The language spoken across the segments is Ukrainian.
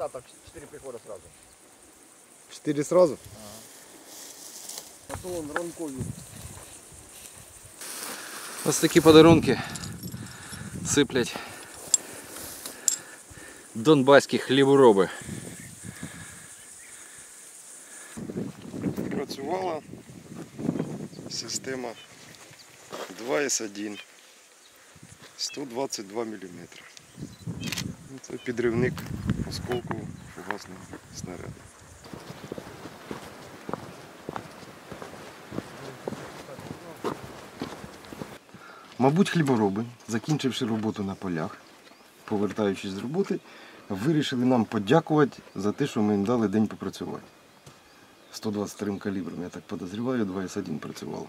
остаток, 4 прихода сразу. Чотири сразу? А то он ранкові. Ось такі подарунки сиплять донбаські хлібороби. Працювала система 2С1 122 мм. Це підривник осколку фугасного снаряду. Мабуть, хлібороби, закінчивши роботу на полях, повертаючись з роботи, вирішили нам подякувати за те, що ми їм дали день попрацювати. 123 калібром, я так подозріваю, 2С1 працювало.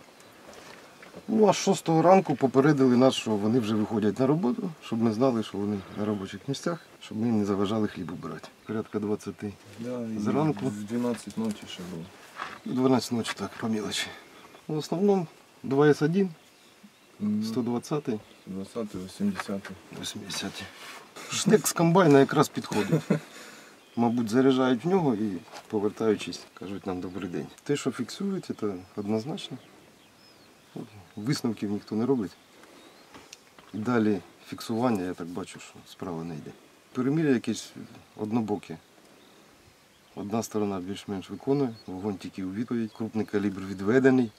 Ну, а з 6 ранку попередили нас, що вони вже виходять на роботу, щоб ми знали, що вони на робочих місцях, щоб ми їм не заважали хліб убирати. Порядка 20. Да, і Зранку. В 12 ночі ще було. 12 ночі так, по мілочі. В основному 2С1, М, 120, 20 80 80. Шнек з комбайна якраз підходить. Мабуть, заряджають в нього і повертаючись, кажуть нам добрий день. Те, що фіксують, це однозначно. Висновків ніхто не робить. Далі фіксування, я так бачу, що справа не йде. Перемір'я якесь однобоке. Одна сторона більш-менш виконує, вогонь тільки у відповідь, крупний калібр відведений.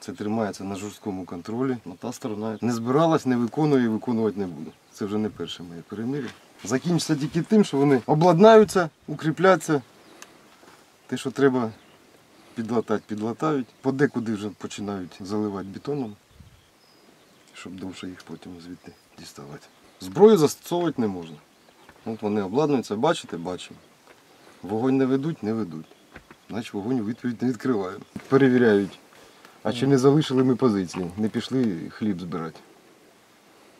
Це тримається на жорсткому контролі. А та сторона не збиралась, не виконує і виконувати не буде. Це вже не перше моє перемир'я. Закінчиться тільки тим, що вони обладнаються, укріпляться. Те, що треба підлатати, підлатають. Подекуди вже починають заливати бетоном, щоб довше їх потім звідти діставати. Зброю застосовувати не можна. От вони обладнуються, бачите, бачимо. Вогонь не ведуть, не ведуть. Значить вогонь у відповідь не відкриваємо. Перевіряють. А чи не залишили ми позиції, не пішли хліб збирати.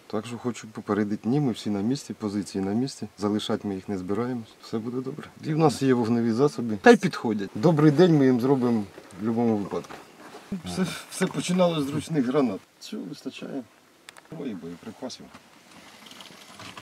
Так що хочу попередити, ні, ми всі на місці, позиції на місці. Залишати ми їх не збираємось, все буде добре. І в нас є вогневі засоби. Та й підходять. Добрий день ми їм зробимо в будь-якому випадку. Все, все починалося з ручних гранат. Цього вистачає. Ой, боєприпасів.